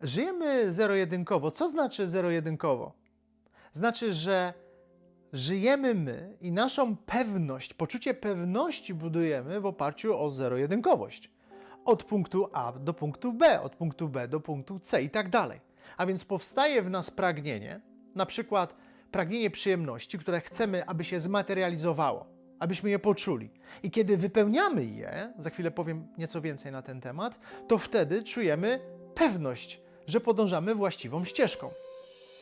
Żyjemy zero-jedynkowo. Co znaczy zero-jedynkowo? Znaczy, że żyjemy my i naszą pewność, poczucie pewności budujemy w oparciu o zero-jedynkowość. Od punktu A do punktu B, od punktu B do punktu C i tak dalej. A więc powstaje w nas pragnienie, na przykład pragnienie przyjemności, które chcemy, aby się zmaterializowało, abyśmy je poczuli. I kiedy wypełniamy je, za chwilę powiem nieco więcej na ten temat, to wtedy czujemy pewność, że podążamy właściwą ścieżką.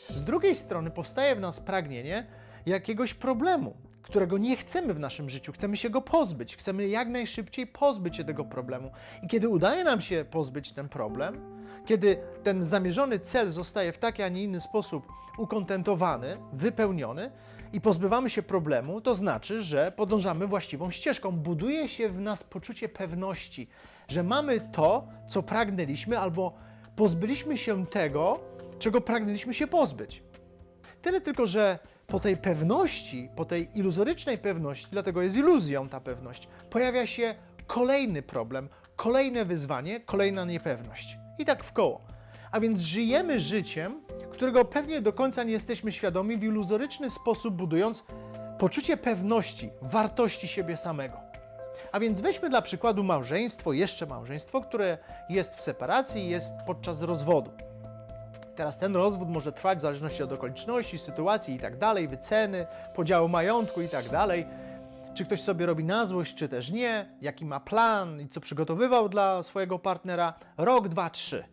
Z drugiej strony powstaje w nas pragnienie jakiegoś problemu, którego nie chcemy w naszym życiu, chcemy się go pozbyć, chcemy jak najszybciej pozbyć się tego problemu. I kiedy udaje nam się pozbyć ten problem, kiedy ten zamierzony cel zostaje w taki, a nie inny sposób ukontentowany, wypełniony i pozbywamy się problemu, to znaczy, że podążamy właściwą ścieżką. Buduje się w nas poczucie pewności, że mamy to, co pragnęliśmy, albo pozbyliśmy się tego, czego pragnęliśmy się pozbyć. Tyle tylko, że po tej pewności, po tej iluzorycznej pewności, dlatego jest iluzją ta pewność, pojawia się kolejny problem, kolejne wyzwanie, kolejna niepewność. I tak w koło. A więc żyjemy życiem, którego pewnie do końca nie jesteśmy świadomi, w iluzoryczny sposób budując poczucie pewności, wartości siebie samego. A więc weźmy dla przykładu małżeństwo, jeszcze małżeństwo, które jest w separacji, jest podczas rozwodu. Teraz ten rozwód może trwać w zależności od okoliczności, sytuacji i tak dalej, wyceny, podziału majątku i tak dalej. Czy ktoś sobie robi na złość, czy też nie, jaki ma plan i co przygotowywał dla swojego partnera. Rok, dwa, trzy.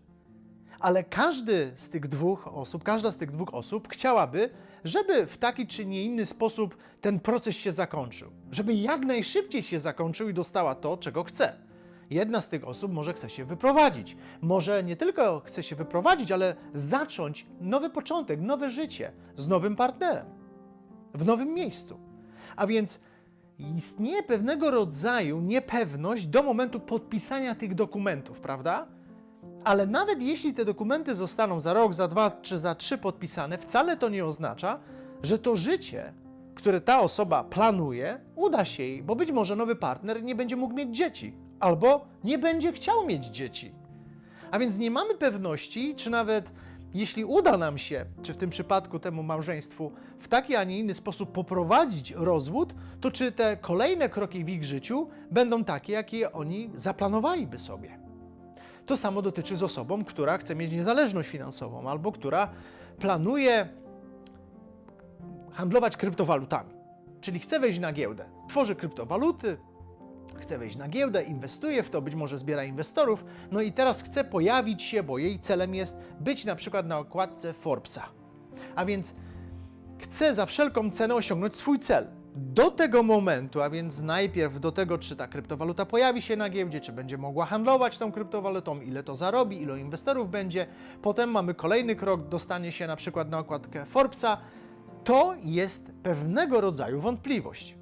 Ale każdy z tych dwóch osób, każda z tych dwóch osób chciałaby, żeby w taki czy nie inny sposób ten proces się zakończył. Żeby jak najszybciej się zakończył i dostała to, czego chce. Jedna z tych osób może chce się wyprowadzić. Może nie tylko chce się wyprowadzić, ale zacząć nowy początek, nowe życie z nowym partnerem, w nowym miejscu. A więc istnieje pewnego rodzaju niepewność do momentu podpisania tych dokumentów, prawda? Ale nawet jeśli te dokumenty zostaną za rok, za dwa czy za trzy podpisane, wcale to nie oznacza, że to życie, które ta osoba planuje, uda się jej, bo być może nowy partner nie będzie mógł mieć dzieci, albo nie będzie chciał mieć dzieci. A więc nie mamy pewności, czy nawet jeśli uda nam się, czy w tym przypadku temu małżeństwu, w taki, a nie inny sposób poprowadzić rozwód, to czy te kolejne kroki w ich życiu będą takie, jakie oni zaplanowaliby sobie. To samo dotyczy z osobą, która chce mieć niezależność finansową albo która planuje handlować kryptowalutami. Czyli chce wejść na giełdę, tworzy kryptowaluty, chce wejść na giełdę, inwestuje w to, być może zbiera inwestorów, no i teraz chce pojawić się, bo jej celem jest być na przykład na okładce Forbesa. A więc chce za wszelką cenę osiągnąć swój cel. Do tego momentu, a więc najpierw do tego, czy ta kryptowaluta pojawi się na giełdzie, czy będzie mogła handlować tą kryptowalutą, ile to zarobi, ilu inwestorów będzie. Potem mamy kolejny krok, dostanie się na przykład na okładkę Forbesa. To jest pewnego rodzaju wątpliwość.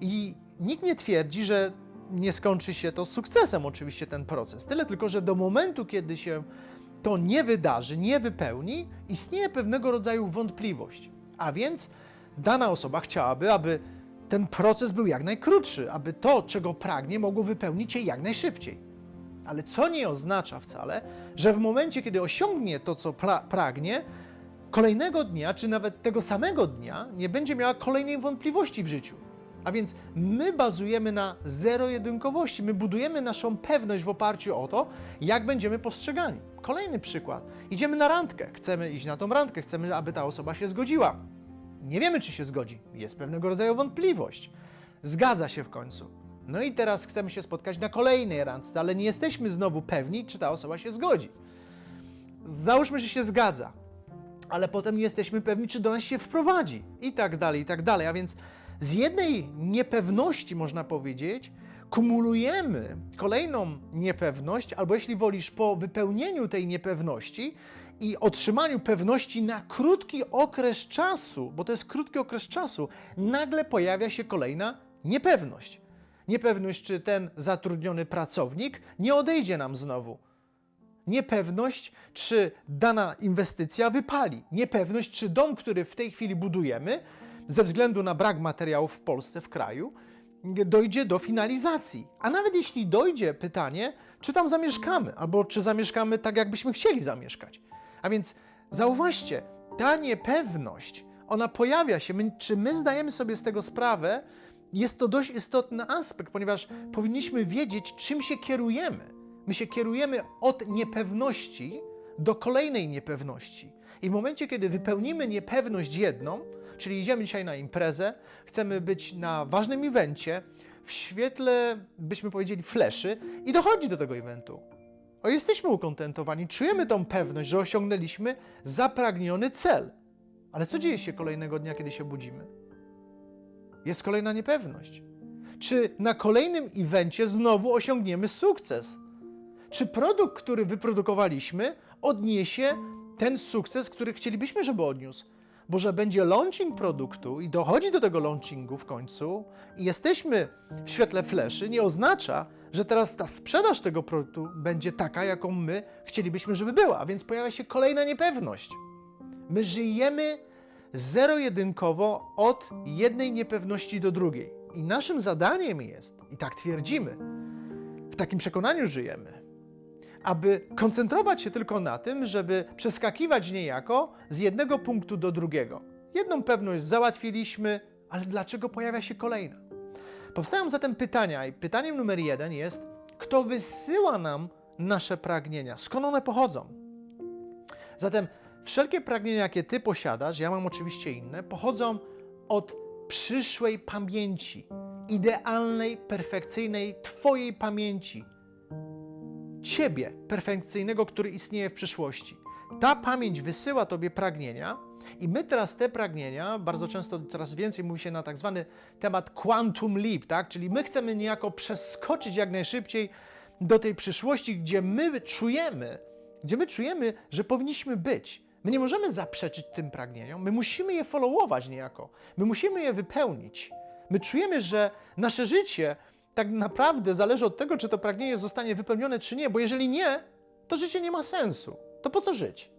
I nikt nie twierdzi, że nie skończy się to sukcesem, oczywiście, ten proces. Tyle tylko, że do momentu, kiedy się to nie wydarzy, nie wypełni, istnieje pewnego rodzaju wątpliwość. A więc dana osoba chciałaby, aby ten proces był jak najkrótszy, aby to, czego pragnie, mogło wypełnić się jak najszybciej. Ale co nie oznacza wcale, że w momencie, kiedy osiągnie to, co pra- pragnie, kolejnego dnia, czy nawet tego samego dnia, nie będzie miała kolejnej wątpliwości w życiu. A więc my bazujemy na zero-jedynkowości, my budujemy naszą pewność w oparciu o to, jak będziemy postrzegani. Kolejny przykład. Idziemy na randkę, chcemy iść na tą randkę, chcemy, aby ta osoba się zgodziła. Nie wiemy, czy się zgodzi. Jest pewnego rodzaju wątpliwość. Zgadza się w końcu. No i teraz chcemy się spotkać na kolejnej randce, ale nie jesteśmy znowu pewni, czy ta osoba się zgodzi. Załóżmy, że się zgadza, ale potem nie jesteśmy pewni, czy do nas się wprowadzi i tak dalej, i tak dalej. A więc z jednej niepewności, można powiedzieć, kumulujemy kolejną niepewność, albo jeśli wolisz, po wypełnieniu tej niepewności i otrzymaniu pewności na krótki okres czasu, bo to jest krótki okres czasu, nagle pojawia się kolejna niepewność. Niepewność, czy ten zatrudniony pracownik nie odejdzie nam znowu niepewność, czy dana inwestycja wypali, niepewność, czy dom, który w tej chwili budujemy, ze względu na brak materiałów w Polsce, w kraju, dojdzie do finalizacji. A nawet jeśli dojdzie pytanie, czy tam zamieszkamy, albo czy zamieszkamy tak, jakbyśmy chcieli zamieszkać. A więc zauważcie, ta niepewność, ona pojawia się. My, czy my zdajemy sobie z tego sprawę? Jest to dość istotny aspekt, ponieważ powinniśmy wiedzieć, czym się kierujemy. My się kierujemy od niepewności do kolejnej niepewności. I w momencie, kiedy wypełnimy niepewność jedną, czyli idziemy dzisiaj na imprezę, chcemy być na ważnym evencie, w świetle, byśmy powiedzieli, fleszy i dochodzi do tego eventu. O, jesteśmy ukontentowani, czujemy tą pewność, że osiągnęliśmy zapragniony cel. Ale co dzieje się kolejnego dnia, kiedy się budzimy? Jest kolejna niepewność. Czy na kolejnym evencie znowu osiągniemy sukces? Czy produkt, który wyprodukowaliśmy, odniesie ten sukces, który chcielibyśmy, żeby odniósł? Bo że będzie launching produktu i dochodzi do tego launchingu w końcu i jesteśmy w świetle fleszy, nie oznacza, że teraz ta sprzedaż tego produktu będzie taka, jaką my chcielibyśmy, żeby była. A więc pojawia się kolejna niepewność. My żyjemy zero-jedynkowo od jednej niepewności do drugiej. I naszym zadaniem jest, i tak twierdzimy, w takim przekonaniu żyjemy, aby koncentrować się tylko na tym, żeby przeskakiwać niejako z jednego punktu do drugiego. Jedną pewność załatwiliśmy, ale dlaczego pojawia się kolejna? Powstają zatem pytania, i pytaniem numer jeden jest, kto wysyła nam nasze pragnienia? Skąd one pochodzą? Zatem wszelkie pragnienia, jakie ty posiadasz, ja mam oczywiście inne, pochodzą od przyszłej pamięci, idealnej, perfekcyjnej Twojej pamięci, Ciebie, perfekcyjnego, który istnieje w przyszłości. Ta pamięć wysyła Tobie pragnienia, i my teraz te pragnienia, bardzo często coraz więcej mówi się na tak zwany temat quantum leap, tak? czyli my chcemy niejako przeskoczyć jak najszybciej do tej przyszłości, gdzie my czujemy, gdzie my czujemy, że powinniśmy być. My nie możemy zaprzeczyć tym pragnieniom, my musimy je followować niejako, my musimy je wypełnić. My czujemy, że nasze życie tak naprawdę zależy od tego, czy to pragnienie zostanie wypełnione, czy nie, bo jeżeli nie, to życie nie ma sensu. To po co żyć?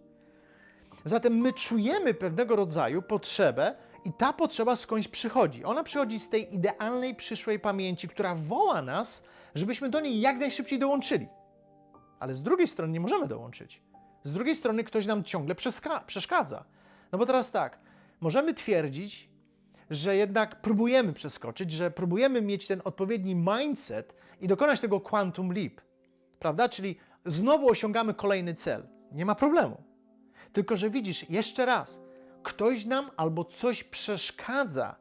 Zatem my czujemy pewnego rodzaju potrzebę, i ta potrzeba skądś przychodzi. Ona przychodzi z tej idealnej przyszłej pamięci, która woła nas, żebyśmy do niej jak najszybciej dołączyli. Ale z drugiej strony nie możemy dołączyć. Z drugiej strony ktoś nam ciągle przeszkadza. No bo teraz tak, możemy twierdzić, że jednak próbujemy przeskoczyć, że próbujemy mieć ten odpowiedni mindset i dokonać tego quantum leap, prawda? Czyli znowu osiągamy kolejny cel. Nie ma problemu. Tylko, że widzisz, jeszcze raz, ktoś nam albo coś przeszkadza,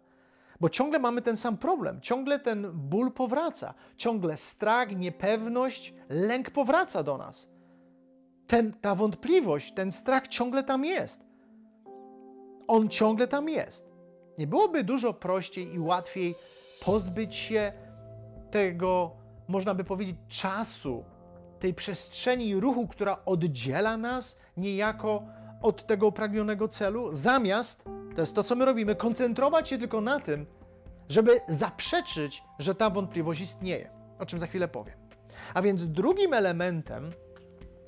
bo ciągle mamy ten sam problem, ciągle ten ból powraca, ciągle strach, niepewność, lęk powraca do nas. Ten, ta wątpliwość, ten strach ciągle tam jest. On ciągle tam jest. Nie byłoby dużo prościej i łatwiej pozbyć się tego, można by powiedzieć, czasu, tej przestrzeni ruchu, która oddziela nas niejako od tego upragnionego celu, zamiast, to jest to, co my robimy, koncentrować się tylko na tym, żeby zaprzeczyć, że ta wątpliwość istnieje, o czym za chwilę powiem. A więc drugim elementem,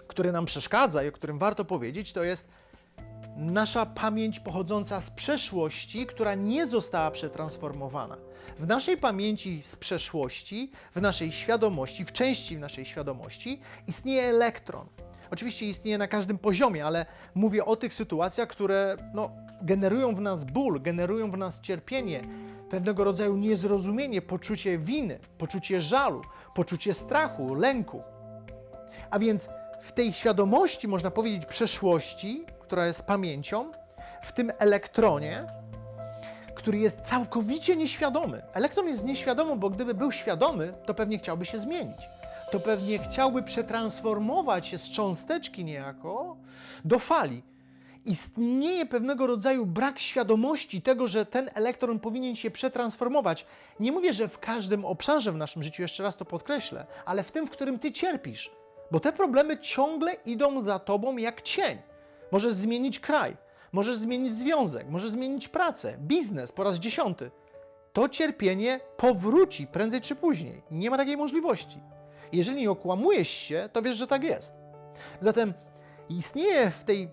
który nam przeszkadza i o którym warto powiedzieć, to jest nasza pamięć pochodząca z przeszłości, która nie została przetransformowana. W naszej pamięci z przeszłości, w naszej świadomości, w części naszej świadomości istnieje elektron. Oczywiście istnieje na każdym poziomie, ale mówię o tych sytuacjach, które no, generują w nas ból, generują w nas cierpienie, pewnego rodzaju niezrozumienie, poczucie winy, poczucie żalu, poczucie strachu, lęku. A więc w tej świadomości, można powiedzieć, przeszłości, która jest pamięcią, w tym elektronie, który jest całkowicie nieświadomy. Elektron jest nieświadomy, bo gdyby był świadomy, to pewnie chciałby się zmienić. To pewnie chciałby przetransformować się z cząsteczki niejako do fali. Istnieje pewnego rodzaju brak świadomości tego, że ten elektron powinien się przetransformować. Nie mówię, że w każdym obszarze w naszym życiu, jeszcze raz to podkreślę, ale w tym, w którym ty cierpisz, bo te problemy ciągle idą za tobą jak cień. Możesz zmienić kraj, możesz zmienić związek, możesz zmienić pracę, biznes po raz dziesiąty. To cierpienie powróci prędzej czy później. Nie ma takiej możliwości. Jeżeli okłamujesz się, to wiesz, że tak jest. Zatem istnieje w tej,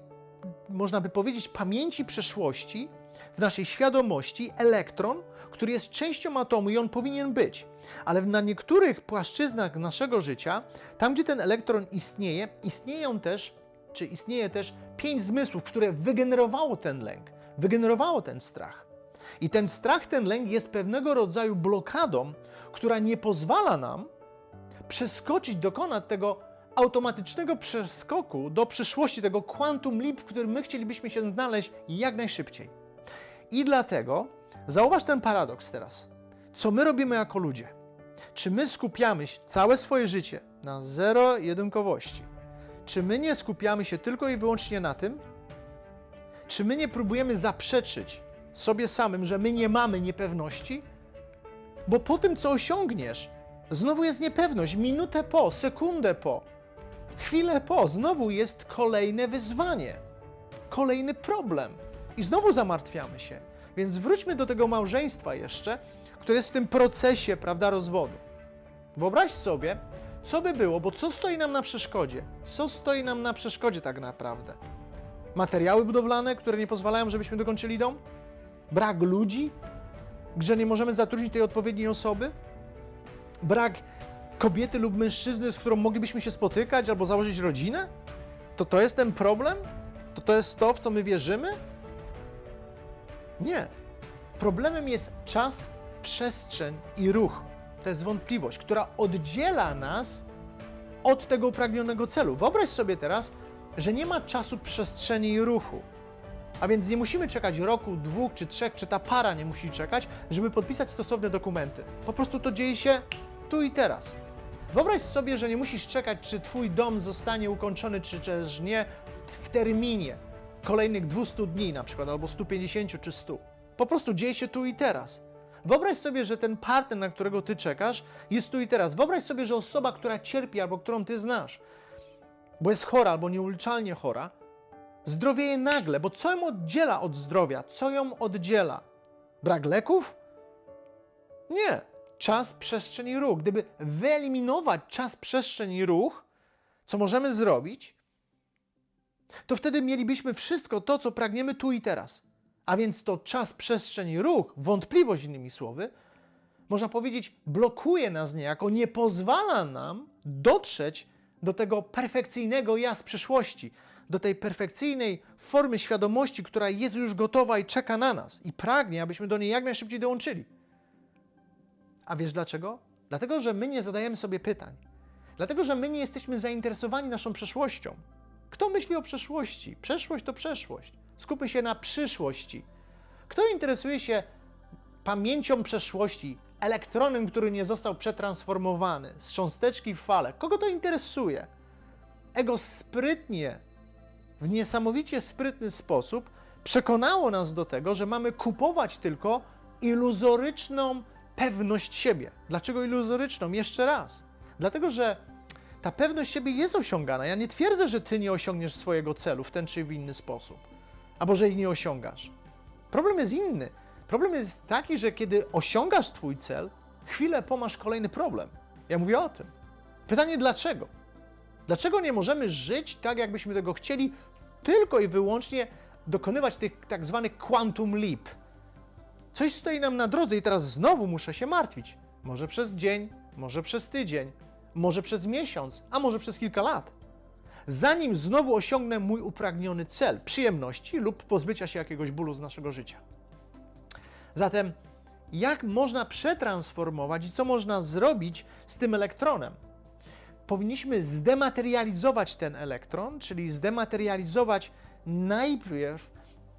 można by powiedzieć, pamięci przeszłości w naszej świadomości elektron, który jest częścią atomu i on powinien być. Ale na niektórych płaszczyznach naszego życia, tam gdzie ten elektron istnieje, istnieją też, czy istnieje też pięć zmysłów, które wygenerowało ten lęk, wygenerowało ten strach. I ten strach, ten lęk jest pewnego rodzaju blokadą, która nie pozwala nam przeskoczyć, dokonać tego automatycznego przeskoku do przyszłości, tego quantum leap, w którym my chcielibyśmy się znaleźć jak najszybciej. I dlatego zauważ ten paradoks teraz. Co my robimy jako ludzie? Czy my skupiamy całe swoje życie na zero-jedynkowości? Czy my nie skupiamy się tylko i wyłącznie na tym? Czy my nie próbujemy zaprzeczyć sobie samym, że my nie mamy niepewności? Bo po tym, co osiągniesz, znowu jest niepewność. Minutę po, sekundę po, chwilę po, znowu jest kolejne wyzwanie, kolejny problem. I znowu zamartwiamy się. Więc wróćmy do tego małżeństwa jeszcze, które jest w tym procesie, prawda, rozwodu. Wyobraź sobie, co by było, bo co stoi nam na przeszkodzie? Co stoi nam na przeszkodzie tak naprawdę? Materiały budowlane, które nie pozwalają, żebyśmy dokończyli dom? Brak ludzi, że nie możemy zatrudnić tej odpowiedniej osoby? Brak kobiety lub mężczyzny, z którą moglibyśmy się spotykać albo założyć rodzinę? To to jest ten problem? To to jest to, w co my wierzymy? Nie. Problemem jest czas, przestrzeń i ruch. To jest wątpliwość, która oddziela nas od tego upragnionego celu. Wyobraź sobie teraz, że nie ma czasu, przestrzeni i ruchu. A więc nie musimy czekać roku, dwóch czy trzech, czy ta para nie musi czekać, żeby podpisać stosowne dokumenty. Po prostu to dzieje się tu i teraz. Wyobraź sobie, że nie musisz czekać, czy Twój dom zostanie ukończony, czy też nie w terminie kolejnych 200 dni, na przykład, albo 150 czy 100. Po prostu dzieje się tu i teraz. Wyobraź sobie, że ten partner, na którego Ty czekasz, jest tu i teraz. Wyobraź sobie, że osoba, która cierpi albo którą Ty znasz, bo jest chora albo nieuleczalnie chora, zdrowieje nagle, bo co ją oddziela od zdrowia? Co ją oddziela? Brak leków? Nie. Czas, przestrzeń i ruch. Gdyby wyeliminować czas, przestrzeń i ruch, co możemy zrobić, to wtedy mielibyśmy wszystko to, co pragniemy tu i teraz. A więc to czas, przestrzeń i ruch, wątpliwość innymi słowy, można powiedzieć, blokuje nas niejako, nie pozwala nam dotrzeć do tego perfekcyjnego ja z przyszłości, do tej perfekcyjnej formy świadomości, która jest już gotowa i czeka na nas i pragnie, abyśmy do niej jak najszybciej dołączyli. A wiesz dlaczego? Dlatego, że my nie zadajemy sobie pytań. Dlatego, że my nie jesteśmy zainteresowani naszą przeszłością. Kto myśli o przeszłości? Przeszłość to przeszłość. Skupmy się na przyszłości. Kto interesuje się pamięcią przeszłości, elektronem, który nie został przetransformowany z cząsteczki w falę? Kogo to interesuje? Ego sprytnie, w niesamowicie sprytny sposób przekonało nas do tego, że mamy kupować tylko iluzoryczną pewność siebie. Dlaczego iluzoryczną? Jeszcze raz. Dlatego, że ta pewność siebie jest osiągana. Ja nie twierdzę, że ty nie osiągniesz swojego celu w ten czy w inny sposób, albo że jej nie osiągasz. Problem jest inny. Problem jest taki, że kiedy osiągasz twój cel, chwilę po masz kolejny problem. Ja mówię o tym. Pytanie dlaczego? Dlaczego nie możemy żyć tak, jakbyśmy tego chcieli, tylko i wyłącznie dokonywać tych tak zwanych quantum leap? Coś stoi nam na drodze i teraz znowu muszę się martwić. Może przez dzień, może przez tydzień, może przez miesiąc, a może przez kilka lat. Zanim znowu osiągnę mój upragniony cel przyjemności lub pozbycia się jakiegoś bólu z naszego życia. Zatem, jak można przetransformować i co można zrobić z tym elektronem? Powinniśmy zdematerializować ten elektron, czyli zdematerializować najpierw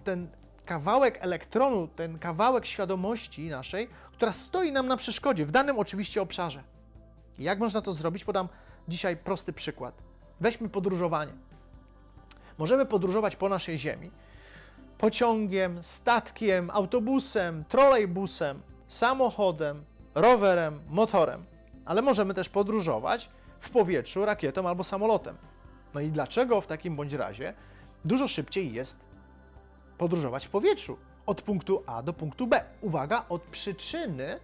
ten kawałek elektronu, ten kawałek świadomości naszej, która stoi nam na przeszkodzie, w danym oczywiście obszarze. Jak można to zrobić? Podam dzisiaj prosty przykład. Weźmy podróżowanie. Możemy podróżować po naszej Ziemi pociągiem, statkiem, autobusem, trolejbusem, samochodem, rowerem, motorem, ale możemy też podróżować w powietrzu rakietą albo samolotem. No i dlaczego w takim bądź razie dużo szybciej jest podróżować w powietrzu od punktu A do punktu B? Uwaga, od przyczyny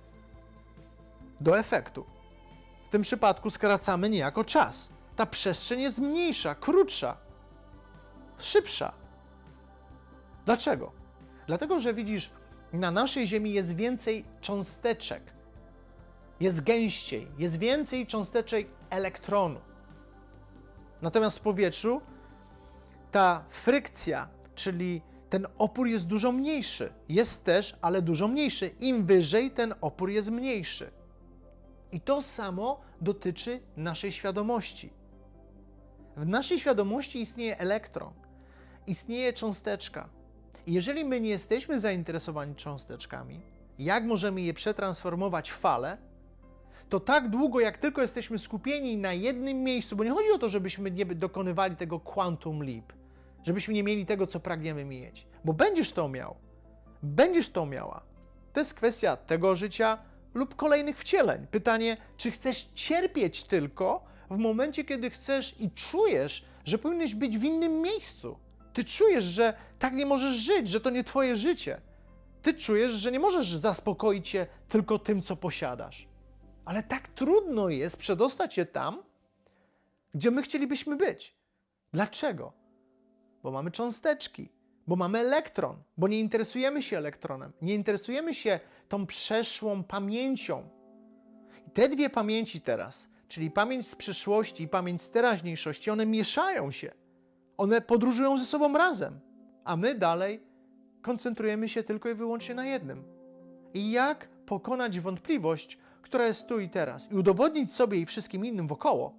do efektu. W tym przypadku skracamy niejako czas. Ta przestrzeń jest mniejsza, krótsza, szybsza. Dlaczego? Dlatego, że widzisz, na naszej Ziemi jest więcej cząsteczek, jest gęściej, jest więcej cząsteczek elektronu. Natomiast w powietrzu ta frykcja, czyli ten opór jest dużo mniejszy. Jest też, ale dużo mniejszy. Im wyżej, ten opór jest mniejszy. I to samo dotyczy naszej świadomości. W naszej świadomości istnieje elektron, istnieje cząsteczka. I jeżeli my nie jesteśmy zainteresowani cząsteczkami, jak możemy je przetransformować w fale, to tak długo, jak tylko jesteśmy skupieni na jednym miejscu, bo nie chodzi o to, żebyśmy nie dokonywali tego quantum leap, żebyśmy nie mieli tego, co pragniemy mieć, bo będziesz to miał, będziesz to miała. To jest kwestia tego życia lub kolejnych wcieleń. Pytanie, czy chcesz cierpieć tylko w momencie, kiedy chcesz i czujesz, że powinieneś być w innym miejscu. Ty czujesz, że tak nie możesz żyć, że to nie twoje życie. Ty czujesz, że nie możesz zaspokoić się tylko tym, co posiadasz. Ale tak trudno jest przedostać się tam, gdzie my chcielibyśmy być. Dlaczego? Bo mamy cząsteczki, bo mamy elektron, bo nie interesujemy się elektronem, nie interesujemy się tą przeszłą pamięcią. I te dwie pamięci teraz, czyli pamięć z przeszłości i pamięć z teraźniejszości, one mieszają się. One podróżują ze sobą razem, a my dalej koncentrujemy się tylko i wyłącznie na jednym. I jak pokonać wątpliwość, która jest tu i teraz, i udowodnić sobie i wszystkim innym wokoło,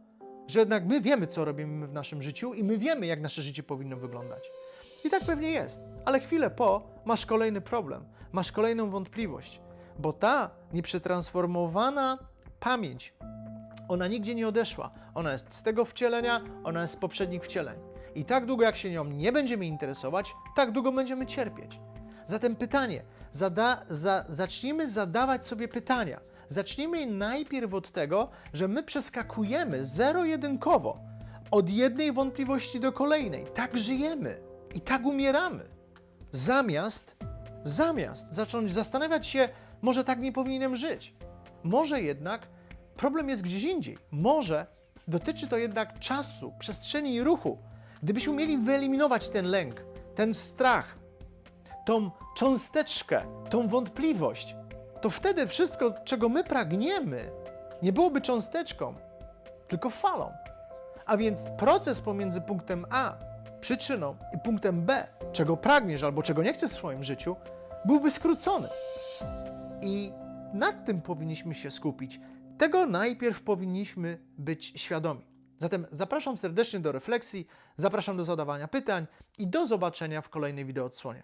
że jednak my wiemy, co robimy w naszym życiu i my wiemy, jak nasze życie powinno wyglądać. I tak pewnie jest, ale chwilę po masz kolejny problem, masz kolejną wątpliwość, bo ta nieprzetransformowana pamięć, ona nigdzie nie odeszła. Ona jest z tego wcielenia, ona jest z poprzednich wcieleń. I tak długo, jak się nią nie będziemy interesować, tak długo będziemy cierpieć. Zatem pytanie, zada, za, zacznijmy zadawać sobie pytania. Zacznijmy najpierw od tego, że my przeskakujemy zero-jedynkowo od jednej wątpliwości do kolejnej. Tak żyjemy i tak umieramy. Zamiast, zamiast zacząć zastanawiać się, może tak nie powinienem żyć. Może jednak problem jest gdzieś indziej. Może dotyczy to jednak czasu, przestrzeni i ruchu. Gdybyśmy umieli wyeliminować ten lęk, ten strach, tą cząsteczkę, tą wątpliwość, to wtedy wszystko, czego my pragniemy, nie byłoby cząsteczką, tylko falą. A więc proces pomiędzy punktem A, przyczyną, i punktem B, czego pragniesz albo czego nie chcesz w swoim życiu, byłby skrócony. I nad tym powinniśmy się skupić. Tego najpierw powinniśmy być świadomi. Zatem zapraszam serdecznie do refleksji, zapraszam do zadawania pytań i do zobaczenia w kolejnej wideo odsłonie.